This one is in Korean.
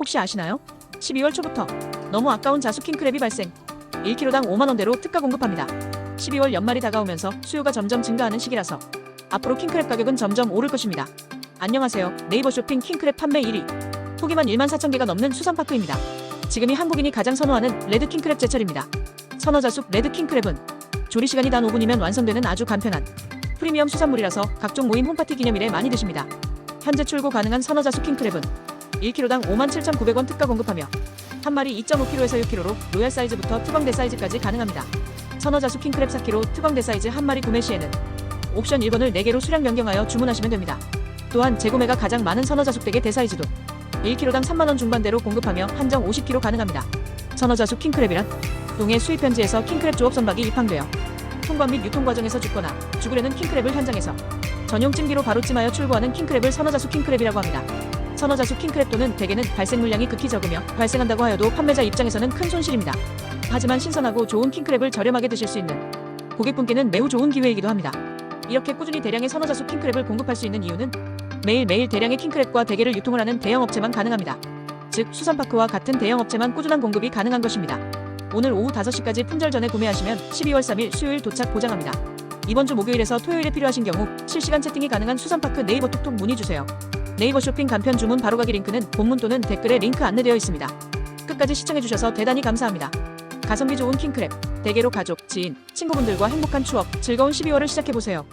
혹시 아시나요? 12월 초부터 너무 아까운 자수 킹크랩이 발생. 1kg당 5만원대로 특가 공급합니다. 12월 연말이 다가오면서 수요가 점점 증가하는 시기라서 앞으로 킹크랩 가격은 점점 오를 것입니다. 안녕하세요. 네이버 쇼핑 킹크랩 판매 1위. 후기만 1만 4천 개가 넘는 수산파크입니다. 지금이 한국인이 가장 선호하는 레드 킹크랩 제철입니다. 선어자숙 레드 킹크랩은 조리 시간이 단 5분이면 완성되는 아주 간편한 프리미엄 수산물이라서 각종 모임 홈파티 기념일에 많이 드십니다. 현재 출고 가능한 선어자숙 킹크랩은 1kg당 57,900원 특가 공급하며 한 마리 2.5kg에서 6kg로 로얄 사이즈부터 투방대 사이즈까지 가능합니다. 선어자숙 킹크랩 4kg 투방대 사이즈 한 마리 구매 시에는 옵션 1번을 4개로 수량 변경하여 주문하시면 됩니다. 또한 재구매가 가장 많은 선어자숙 댁의 대사이즈도 1kg당 3만원 중반대로 공급하며 한정 50kg 가능합니다. 선어자숙 킹크랩이란 동해 수입 현지에서 킹크랩 조업 선박이 입항되어 통관 및 유통 과정에서 죽거나 죽으려는 킹크랩을 현장에서 전용 찜기로 바로 찜하여 출고하는 킹크랩을 선어자숙 킹크랩이라고 합니다. 선어자숙 킹크랩 또는 대게는 발생 물량이 극히 적으며 발생한다고 하여도 판매자 입장에서는 큰 손실입니다. 하지만 신선하고 좋은 킹크랩을 저렴하게 드실 수 있는 고객분께는 매우 좋은 기회이기도 합니다. 이렇게 꾸준히 대량의 선어자숙 킹크랩을 공급할 수 있는 이유는 매일매일 대량의 킹크랩과 대게를 유통을 하는 대형 업체만 가능합니다. 즉 수산파크와 같은 대형 업체만 꾸준한 공급이 가능한 것입니다. 오늘 오후 5시까지 품절 전에 구매하시면 12월 3일 수요일 도착 보장합니다. 이번 주 목요일에서 토요일에 필요하신 경우 실시간 채팅이 가능한 수산파크 네이버 톡톡 문의 주세요. 네이버 쇼핑 간편 주문 바로가기 링크는 본문 또는 댓글에 링크 안내되어 있습니다. 끝까지 시청해주셔서 대단히 감사합니다. 가성비 좋은 킹크랩, 대게로 가족, 지인, 친구분들과 행복한 추억, 즐거운 12월을 시작해보세요.